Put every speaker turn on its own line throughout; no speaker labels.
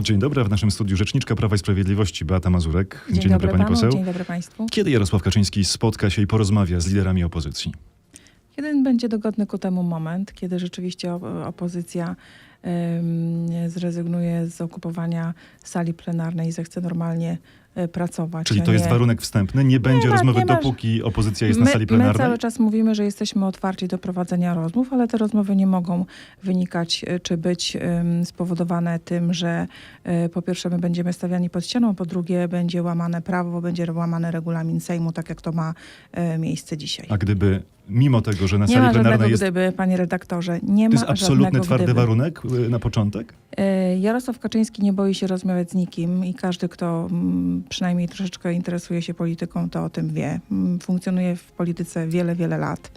Dzień dobry, w naszym studiu rzeczniczka Prawa i Sprawiedliwości Beata Mazurek.
Dzień, dobry,
pani
panu,
poseł.
dzień dobry państwu.
Kiedy Jarosław Kaczyński spotka się i porozmawia z liderami opozycji?
Jeden będzie dogodny ku temu moment, kiedy rzeczywiście op- opozycja zrezygnuje z okupowania sali plenarnej i zechce normalnie pracować.
Czyli to jest
nie-
warunek wstępny? Nie będzie
ma-
rozmowy,
nie
dopóki opozycja jest
my,
na sali
my
plenarnej?
cały czas mówimy, że jesteśmy otwarci do prowadzenia rozmów, ale te rozmowy nie mogą wynikać e, czy być em, spowodowane tym, że e, po pierwsze my będziemy stawiani pod ścianą, po drugie będzie łamane prawo, będzie łamany regulamin Sejmu, tak jak to ma e, miejsce dzisiaj.
A gdyby mimo tego, że na
Nie
sali plenarnej jest...
gdyby, panie redaktorze. Nie
To
ma
jest absolutny, twardy
gdyby.
warunek y, na początek?
E, Jarosław Kaczyński nie boi się rozmawiać z nikim i każdy, kto mm, przynajmniej troszeczkę interesuje się polityką, to o tym wie. Mm, Funkcjonuje w polityce wiele, wiele lat.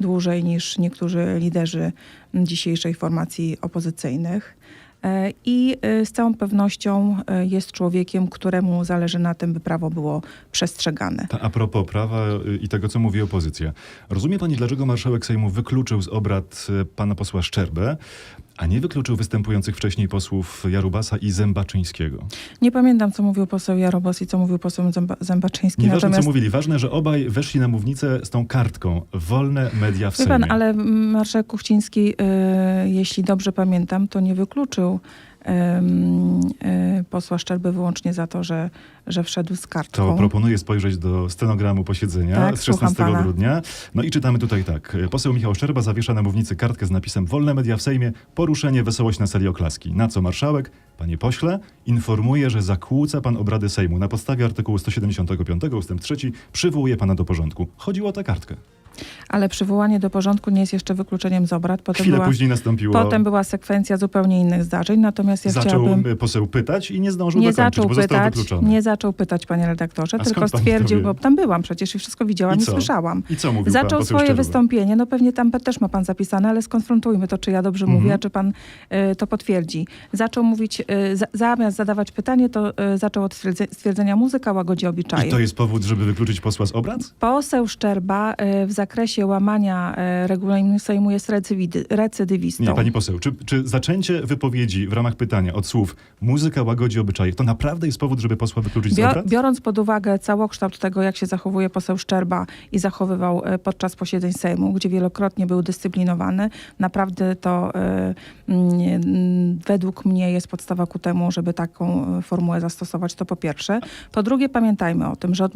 Dłużej niż niektórzy liderzy dzisiejszej formacji opozycyjnych. E, I e, z całą pewnością e, jest człowiekiem, któremu zależy na tym, by prawo było przestrzegane.
A propos prawa i tego, co mówi opozycja. Rozumie pani, dlaczego marszałek Sejmu wykluczył z obrad pana posła Szczerbę, a nie wykluczył występujących wcześniej posłów Jarubasa i Zębaczyńskiego?
Nie pamiętam, co mówił poseł Jarobos i co mówił poseł Zęba- Zębaczyński.
Nieważne,
natomiast
co mówili. Ważne, że obaj weszli na mównicę z tą kartką. Wolne media w
Wie
Sejmie.
pan, ale marszałek Kuchciński, y, jeśli dobrze pamiętam, to nie wykluczył posła Szczerby wyłącznie za to, że, że wszedł z kartką.
To proponuję spojrzeć do stenogramu posiedzenia
Tak,
z
słucham
16
pana.
grudnia. No i czytamy tutaj tak. Poseł Michał Szczerba zawiesza na mównicy kartkę z napisem Wolne media w Sejmie, poruszenie, wesołość na sali oklaski. Na co marszałek, panie pośle, informuje, że zakłóca pan obrady Sejmu. Na podstawie artykułu 175 ustęp 3 przywołuje pana do porządku. Chodziło o tę kartkę.
Ale przywołanie do porządku nie jest jeszcze wykluczeniem z obrad. Potem,
Chwilę
była,
później nastąpiło...
potem była sekwencja zupełnie innych zdarzeń. Natomiast ja
zaczął
chciałabym...
y, poseł pytać i nie zdążył
Nie
dokończyć,
zaczął
bo został
pytać,
wykluczony.
nie zaczął pytać, panie redaktorze,
A
tylko stwierdził,
wie?
bo tam byłam przecież i wszystko widziałam
I
i, słyszałam.
I co mówił
Zaczął swoje
Szczerba?
wystąpienie, no pewnie tam też ma pan zapisane, ale skonfrontujmy to, czy ja dobrze
Mhm.
mówię, a czy pan y, to potwierdzi. Zaczął mówić, y, za, zamiast zadawać pytanie, to y, zaczął od stwierdze- stwierdzenia muzyka łagodzi obyczaje.
I to jest powód, żeby wykluczyć posła z obrad?
Poseł Szczerba y, w zakresie łamania y, regulaminu Sejmu jest recydywistą.
Nie, pani poseł, czy, czy zaczęcie wypowiedzi w ramach pytania od słów muzyka łagodzi obyczaje, to naprawdę jest powód, żeby posła wykluczyć z obrad?
biorąc pod uwagę całokształt tego, jak się zachowuje poseł Szczerba i zachowywał e, podczas posiedzeń Sejmu, gdzie wielokrotnie był dyscyplinowany, naprawdę to e, według mnie jest podstawa ku temu, żeby taką e, formułę zastosować. To po pierwsze. Po drugie, pamiętajmy o tym, że od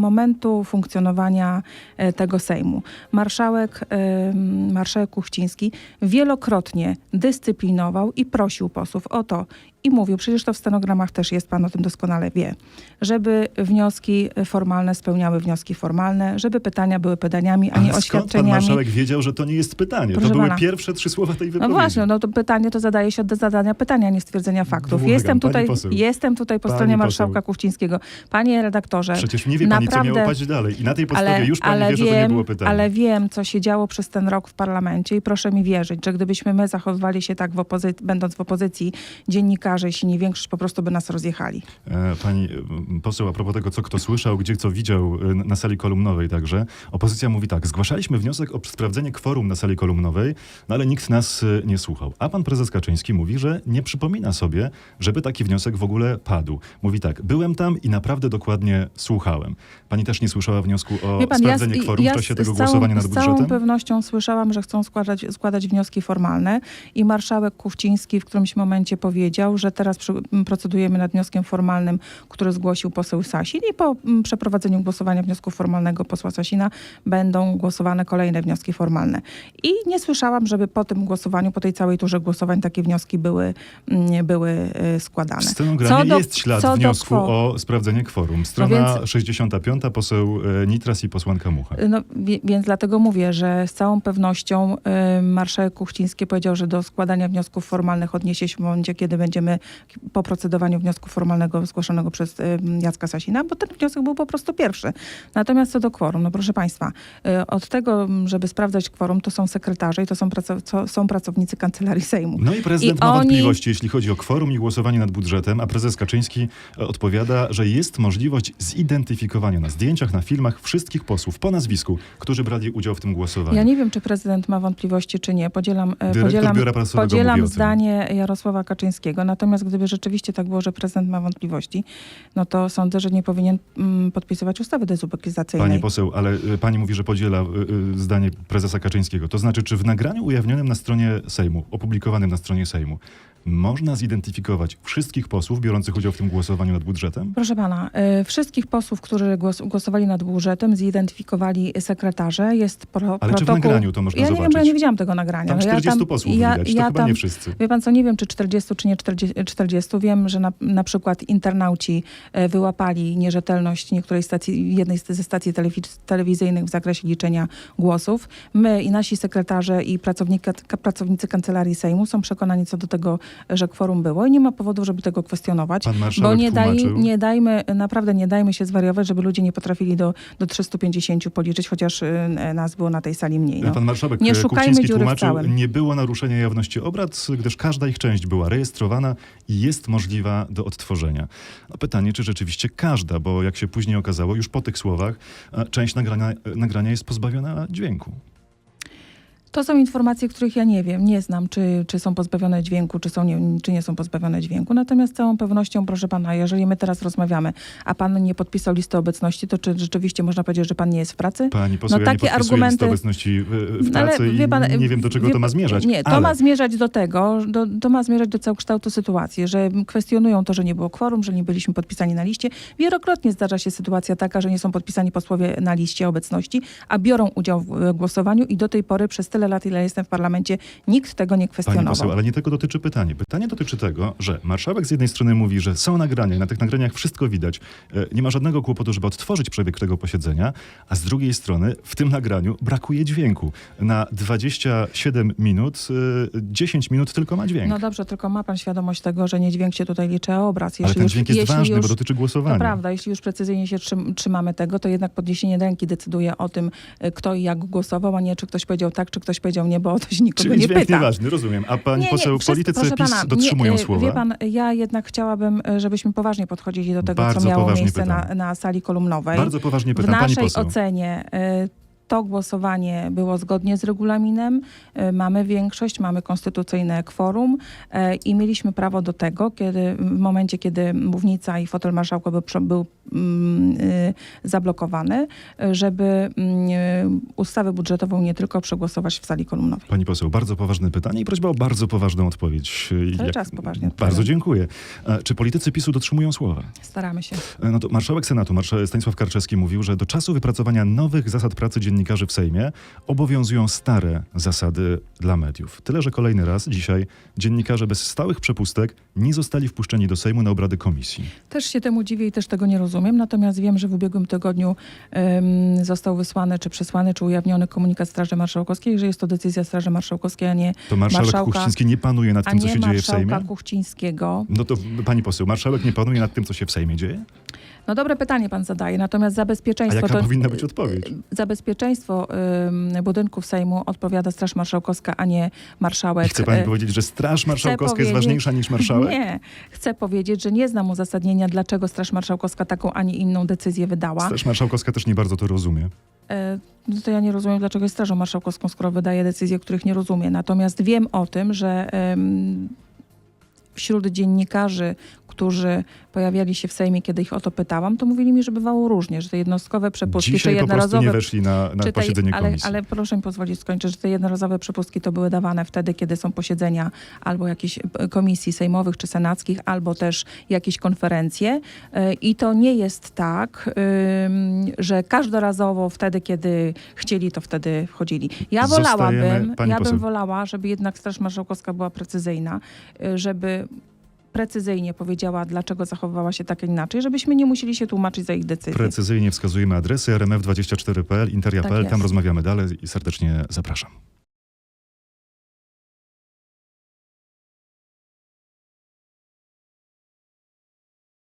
momentu funkcjonowania e, tego Sejmu marszałek, e, marszałek Kuchciński wielokrotnie dyscyplinował i prosił posłów o to i mówił, przecież to w stenogramach też jest, pan o tym doskonale wie, żeby wnioski formalne spełniały wnioski formalne, żeby pytania były pytaniami, a nie
Ale skąd pan
oświadczeniami.
marszałek wiedział, że to nie jest pytanie?
Proszę
to były
pana.
pierwsze trzy słowa tej
No
wypowiedzi.
właśnie, no to pytanie to zadaje się od zadania pytania, nie stwierdzenia faktów.
Błagam,
jestem, tutaj,
poseł.
jestem tutaj po
Pani
stronie
poseł.
marszałka Kuchcińskiego. Panie redaktorze,
Przecież nie wie pani, co
naprawdę-
miało paść dalej. I na tej podstawie
ale,
już pani
ale
wie, że
wiem. Ale wiem, co się działo przez ten rok w parlamencie i proszę mi wierzyć, że gdybyśmy my zachowywali się tak, w będąc w opozycji, dziennikarze, jeśli nie większość, po prostu by nas rozjechali.
E, Pani e, poseł, a propos tego, co kto słyszał, gdzie co widział e, na sali kolumnowej także, opozycja mówi tak, zgłaszaliśmy wniosek o sprawdzenie kworum na sali kolumnowej, no ale nikt nas e, nie słuchał. A pan prezes Kaczyński mówi, że nie przypomina sobie, żeby taki wniosek w ogóle padł. Mówi tak, byłem tam i naprawdę dokładnie słuchałem. Pani też nie słyszała wniosku o
pan,
sprawdzenie
ja,
kworum
ja
w czasie
z-
tego głosowania nad
Z całą
budżetem?
pewnością słyszałam, że chcą składać, składać wnioski formalne i marszałek Kuchciński w którymś momencie powiedział, że teraz przy, procedujemy nad wnioskiem formalnym, który zgłosił poseł Sasin i po m, przeprowadzeniu głosowania wniosku formalnego posła Sasina będą głosowane kolejne wnioski formalne. I nie słyszałam, żeby po tym głosowaniu, po tej całej turze głosowań takie wnioski były, m, były e, składane.
W stenogramie
do-
jest ślad wniosku o sprawdzenie kworum. Strona
więc-
65, poseł e, Nitras i posłanka Mucha.
No, więc dlatego mówię, że z całą pewnością y, marszałek Kuchciński powiedział, że do składania wniosków formalnych odniesie się w momencie, kiedy będziemy po procedowaniu wniosku formalnego zgłoszonego przez y, Jacka Sasina, bo ten wniosek był po prostu pierwszy. Natomiast co do kworum, no proszę Państwa, y, od tego, żeby sprawdzać kworum, to są sekretarze i to są, co, są pracownicy Kancelarii Sejmu.
No i prezydent
I
ma
oni-
wątpliwości, jeśli chodzi o kworum i głosowanie nad budżetem, a prezes Kaczyński e, odpowiada, że jest możliwość zidentyfikowania na zdjęciach, na filmach wszystkich posłów po nazwisku, którzy brali udział w tym głosowaniu.
Ja nie wiem, czy prezydent ma wątpliwości, czy nie. Podzielam, e,
Dyrektor
podzielam, podzielam zdanie Jarosława Kaczyńskiego. Natomiast gdyby rzeczywiście tak było, że prezydent ma wątpliwości, no to sądzę, że nie powinien mm, podpisywać ustawy dezubekizacyjnej.
Pani poseł, ale y, pani mówi, że podziela y, y, zdanie prezesa Kaczyńskiego. To znaczy, czy w nagraniu ujawnionym na stronie Sejmu, opublikowanym na stronie Sejmu, można zidentyfikować wszystkich posłów biorących udział w tym głosowaniu nad budżetem?
Proszę pana, y, wszystkich posłów, którzy głos, głosowali nad budżetem, zidentyfikowali sekretarze. Jest pro,
Ale czy w
protokół.
nagraniu to można
ja nie wiem, ja
zobaczyć?
nie widziałam tego nagrania.
Tam
No ja
40 posłów
ja,
widać, to
ja
chyba
tam,
nie wszyscy.
Wie pan co, nie wiem, czy 40, czy nie 40. 40. Wiem, że na, na przykład internauci e, wyłapali nierzetelność niektórej stacji, jednej ze stacji telewiz- telewizyjnych w zakresie liczenia głosów. My i nasi sekretarze i pracownicy Kancelarii Sejmu są przekonani co do tego, że kworum było i nie ma powodu, żeby tego kwestionować.
Pan
Bo nie, daj, nie dajmy, naprawdę nie dajmy się zwariować, żeby ludzie nie potrafili do, do 350 policzyć, chociaż y, nas było na tej sali mniej. No.
Pan marszałek
Nie
e,
szukajmy dziury
tłumaczył, nie było naruszenia jawności obrad, gdyż każda ich część była rejestrowana i jest możliwa do odtworzenia. No pytanie, czy rzeczywiście każda, bo jak się później okazało, już po tych słowach, e, część nagrania, e, nagrania jest pozbawiona dźwięku.
To są informacje, których ja nie wiem, nie znam, czy, czy są pozbawione dźwięku, czy, są nie, czy nie są pozbawione dźwięku. Natomiast z całą pewnością, proszę pana, jeżeli my teraz rozmawiamy, a pan nie podpisał listy obecności, to czy rzeczywiście można powiedzieć, że pan nie jest w pracy?
Pani poseł,
No
ja nie
takie
podpisuję
argumenty-
listy obecności w, w
No, ale
pracy
wie pan,
nie wiem, do czego
wie
to ma zmierzać.
Nie, to
ale
ma zmierzać do tego, do, to ma zmierzać do całokształtu sytuacji, że kwestionują to, że nie było kworum, że nie byliśmy podpisani na liście. Wielokrotnie zdarza się sytuacja taka, że nie są podpisani posłowie na liście obecności, a biorą udział w e, głosowaniu i do tej pory przez tyle lat, ile jestem w parlamencie, nikt tego nie
Pani
kwestionował.
poseł, ale nie tego dotyczy pytanie. Pytanie dotyczy tego, że marszałek z jednej strony mówi, że są nagrania na tych nagraniach wszystko widać. E, Nie ma żadnego kłopotu, żeby odtworzyć przebieg tego posiedzenia, a z drugiej strony w tym nagraniu brakuje dźwięku. Na 27 minut, e, 10 minut tylko ma dźwięk.
No dobrze, tylko ma pan świadomość tego, że nie dźwięk się tutaj liczy, a obraz.
ale ten
już,
dźwięk jest
jeśli
ważny,
już,
bo dotyczy głosowania.
To prawda, jeśli już precyzyjnie się trzym, trzymamy tego, to jednak podniesienie ręki decyduje o tym, y, kto i jak głosował, a nie czy ktoś powiedział tak, czy ktoś powiedział nie, bo o to się nikogo
Czyli
nie pyta.
nieważny, rozumiem. A pani
Nie, nie,
poseł,
wszystko-
politycy PiS
pana,
dotrzymują
nie, y,
słowa.
Wie pan, ja jednak chciałabym, y, żebyśmy poważnie podchodzili do tego,
Bardzo
co miało miejsce na, na sali kolumnowej.
Bardzo poważnie
w
pytam, pani
naszej ocenie y, to głosowanie było zgodnie z regulaminem. Y, Mamy większość, mamy konstytucyjne kworum y, i mieliśmy prawo do tego, kiedy w momencie, kiedy mównica i fotel marszałka był, był mm, zablokowany, y, żeby mm, y, ustawę budżetową nie tylko przegłosować w sali kolumnowej.
Pani poseł, bardzo poważne pytanie i prośba o bardzo poważną odpowiedź.
Cały czas poważnie odpowiadam.
Bardzo dziękuję. E, Czy politycy PiSu dotrzymują słowa?
Staramy się.
E, No to marszałek Senatu, marszałek Stanisław Karczewski mówił, że do czasu wypracowania nowych zasad pracy dziennikarzy w Sejmie obowiązują stare zasady dla mediów. Tyle, że kolejny raz dzisiaj dziennikarze bez stałych przepustek nie zostali wpuszczeni do Sejmu na obrady komisji.
Też się temu dziwię i też tego nie rozumiem, natomiast wiem, że w ubiegłym tygodniu został wysłany, czy przesłany, czy ujawniony komunikat Straży Marszałkowskiej, że jest to decyzja Straży Marszałkowskiej, a nie,
To marszałek
Marszałka-
Kuchciński nie panuje nad tym, co się dzieje w
marszałka
Sejmie?
Kuchcińskiego.
No to pani poseł, marszałek nie panuje nad tym, co się w Sejmie dzieje?
No dobre pytanie pan zadaje, natomiast za
A
bezpieczeństwo...
jaka
to-
powinna być odpowiedź?
Za bezpieczeństwo ym, budynków Sejmu odpowiada Straż Marszałkowska, a nie marszałek.
I chce pani
e,
powiedzieć, że Straż Marszałkowska jest ważniejsza niż marszałek?
Nie. Chcę powiedzieć, że nie znam uzasadnienia, dlaczego Straż Marszałkowska taką, a nie inną decyzję wydała.
Straż Marszałkowska też nie bardzo to rozumie.
E, No to ja nie rozumiem, dlaczego jest Strażą Marszałkowską, skoro wydaje decyzje, których nie rozumie. Natomiast wiem o tym, że wśród dziennikarzy, którzy pojawiali się w Sejmie, kiedy ich o to pytałam, to mówili mi, że bywało różnie, że te jednostkowe przepustki,
Dzisiaj
czy
prostu nie
jednorazowe
weszli na, na
te-
posiedzenie
ale,
komisji.
ale proszę mi pozwolić skończyć, że te jednorazowe przepustki to były dawane wtedy, kiedy są posiedzenia albo jakichś e, komisji sejmowych czy senackich, albo też jakieś konferencje. E, I to nie jest tak, że każdorazowo wtedy, kiedy chcieli, to wtedy wchodzili. Ja wolałabym, ja bym wolała, żeby jednak Straż Marszałkowska była precyzyjna, y, żeby precyzyjnie powiedziała, dlaczego zachowywała się tak, a inaczej, żebyśmy nie musieli się tłumaczyć za ich decyzje.
Precyzyjnie wskazujemy adresy rmf24.pl, interia.pl,
Tak
tam rozmawiamy dalej i serdecznie zapraszam.